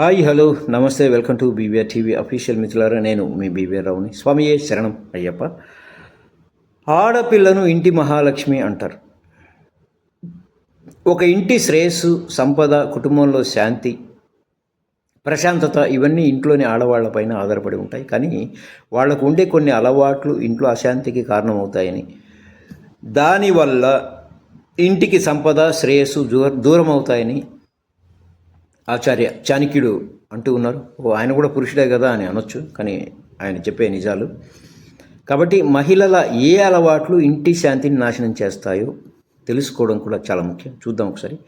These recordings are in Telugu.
హాయ్ హలో నమస్తే welcome to BVR TV official మిత్రులారా నేను మీ బీవీఆర్ రావుని స్వామియే శరణం అయ్యప్ప. ఆడపిల్లను ఇంటి మహాలక్ష్మి అంటారు. ఒక ఇంటి శ్రేయస్సు సంపద కుటుంబంలో శాంతి ప్రశాంతత ఇవన్నీ ఇంట్లోని ఆడవాళ్ళపైన ఆధారపడి ఉంటాయి. కానీ వాళ్ళకు ఉండే కొన్ని అలవాట్లు ఇంట్లో అశాంతికి కారణమవుతాయని. దానివల్ల ఇంటికి సంపద శ్రేయస్సు దూర దూరం అవుతాయని ఆచార్య చాణక్యుడు అంటూ ఉన్నారు. ఓ ఆయన కూడా పురుషుడే కదా అని అనొచ్చు కానీ ఆయన చెప్పే నిజాలు. కాబట్టి మహిళల ఏ అలవాట్లు ఇంటి శాంతిని నాశనం చేస్తాయో తెలుసుకోవడం కూడా చాలా ముఖ్యం. చూద్దాం ఒకసారి.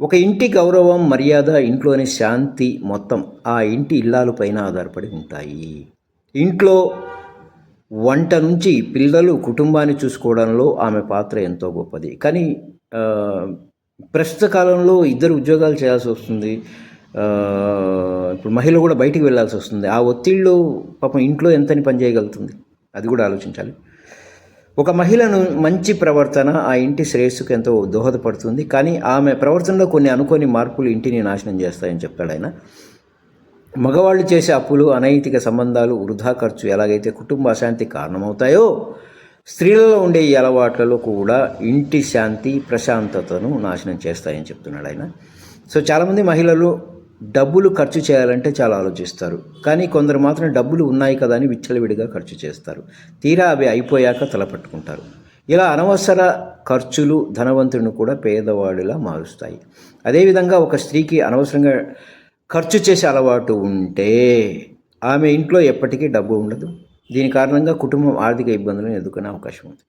ఒక ఇంటి గౌరవం మర్యాద ఇంట్లోని శాంతి మొత్తం ఆ ఇంటి ఇల్లాలు పైన ఆధారపడి ఉంటాయి. ఇంట్లో వంట నుంచి పిల్లలు కుటుంబాన్ని చూసుకోవడంలో ఆమె పాత్ర ఎంతో గొప్పది. కానీ ప్రస్తుత కాలంలో ఇద్దరు ఉద్యోగాలు చేయాల్సి వస్తుంది. ఇప్పుడు మహిళ కూడా బయటికి వెళ్ళాల్సి వస్తుంది. ఆ ఒత్తిళ్ళు పాపం ఇంట్లో ఎంతని పని చేయగలుగుతుంది? అది కూడా ఆలోచించాలి. ఒక మహిళను మంచి ప్రవర్తన ఆ ఇంటి శ్రేయస్సుకు ఎంతో దోహదపడుతుంది. కానీ ఆమె ప్రవర్తనలో కొన్ని అనుకోని మార్పులు ఇంటిని నాశనం చేస్తాయని చెప్పాడు ఆయన. మగవాళ్ళు చేసే అప్పులు అనైతిక సంబంధాలు వృధా ఖర్చు ఎలాగైతే కుటుంబ అశాంతి కారణమవుతాయో స్త్రీలలో ఉండే ఈ అలవాట్లలో కూడా ఇంటి శాంతి ప్రశాంతతను నాశనం చేస్తాయని చెప్తున్నాడు ఆయన. సో చాలామంది మహిళలు డబ్బులు ఖర్చు చేయాలంటే చాలా ఆలోచిస్తారు. కానీ కొందరు మాత్రం డబ్బులు ఉన్నాయి కదా అని విచ్చలవిడిగా ఖర్చు చేస్తారు. తీరా అవి అయిపోయాక తలపట్టుకుంటారు ఇలా అనవసర ఖర్చులు ధనవంతుడిని కూడా పేదవాడిలా మారుస్తాయి. అదేవిధంగా ఒక స్త్రీకి అనవసరంగా ఖర్చు చేసే అలవాటు ఉంటే ఆమె ఇంట్లో ఎప్పటికీ డబ్బు ఉండదు. దీని కారణంగా కుటుంబం ఆర్థిక ఇబ్బందులను ఎదుర్కొనే అవకాశం ఉంది.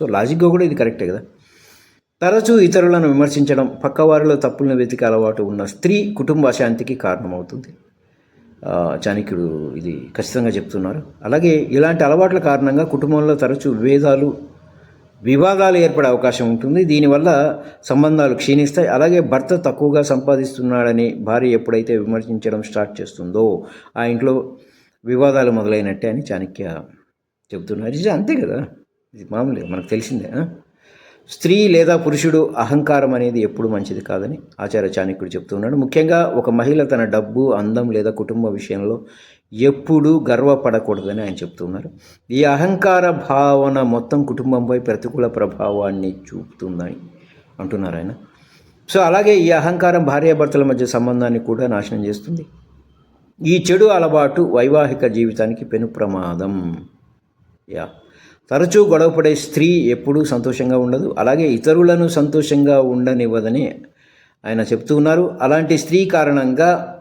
సో లాజిక్గా కూడా ఇది కరెక్టే కదా? తరచూ ఇతరులను విమర్శించడం పక్కవారిలో తప్పులను వెతికే అలవాటు ఉన్న స్త్రీ కుటుంబ అశాంతికి కారణమవుతుంది. చాణక్యుడు ఇది ఖచ్చితంగా చెప్తున్నారు. అలాగే ఇలాంటి అలవాట్ల కారణంగా కుటుంబంలో తరచూ విభేదాలు వివాదాలు ఏర్పడే అవకాశం ఉంటుంది. దీనివల్ల సంబంధాలు క్షీణిస్తాయి. అలాగే భర్త తక్కువగా సంపాదిస్తున్నాడని భార్య ఎప్పుడైతే విమర్శించడం స్టార్ట్ చేస్తుందో ఆ ఇంట్లో వివాదాలు మొదలైనట్టే అని చాణక్య చెబుతున్నారు. ఇది అంతే కదా? ఇది మామూలే మనకు తెలిసిందే స్త్రీ లేదా పురుషుడు అహంకారం అనేది ఎప్పుడు మంచిది కాదని ఆచార్య చాణక్యుడు చెప్తున్నాడు ముఖ్యంగా ఒక మహిళ తన డబ్బు అందం లేదా కుటుంబ విషయంలో ఎప్పుడూ గర్వపడకూడదని ఆయన చెప్తున్నారు ఈ అహంకార భావన మొత్తం కుటుంబంపై ప్రతికూల ప్రభావాన్ని చూపుతుందని అంటున్నారు ఆయన. సో అలాగే ఈ అహంకారం భార్యాభర్తల మధ్య సంబంధాన్ని కూడా నాశనం చేస్తుంది. ఈ చెడు అలవాటు వైవాహిక జీవితానికి పెను ప్రమాదం. యా. తరచూ గొడవపడే స్త్రీ ఎప్పుడూ సంతోషంగా ఉండదు. అలాగే ఇతరులను సంతోషంగా ఉండనివ్వదని ఆయన చెప్తూ ఉన్నారు. అలాంటి స్త్రీ కారణంగా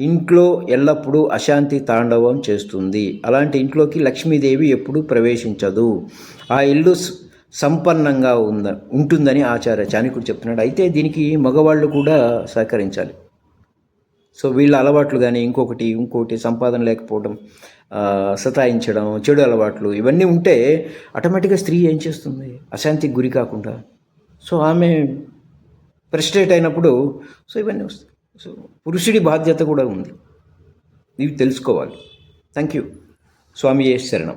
ఇంట్లో ఎల్లప్పుడూ అశాంతి తాండవం చేస్తుంది. అలాంటి ఇంట్లోకి లక్ష్మీదేవి ఎప్పుడూ ప్రవేశించదు. ఆ ఇల్లు సంపన్నంగా ఉంద ఉంటుందని ఆచార్య చాణికుడు చెప్తున్నాడు. అయితే దీనికి మగవాళ్ళు కూడా సహకరించాలి. సో వీళ్ళ అలవాట్లు కానీ ఇంకొకటి ఇంకొకటి సంపాదన లేకపోవడం సతాయించడం చెడు అలవాట్లు ఇవన్నీ ఉంటే ఆటోమేటిక్గా స్త్రీ ఏం చేస్తుంది? అశాంతికి గురి కాకుండా. సో ఆమె ప్రెస్టేట్ అయినప్పుడు సో ఇవన్నీ వస్తాయి. సో పురుషుడి బాధ్యత కూడా ఉంది. ఇవి తెలుసుకోవాలి. Thank you. స్వామి శరణం.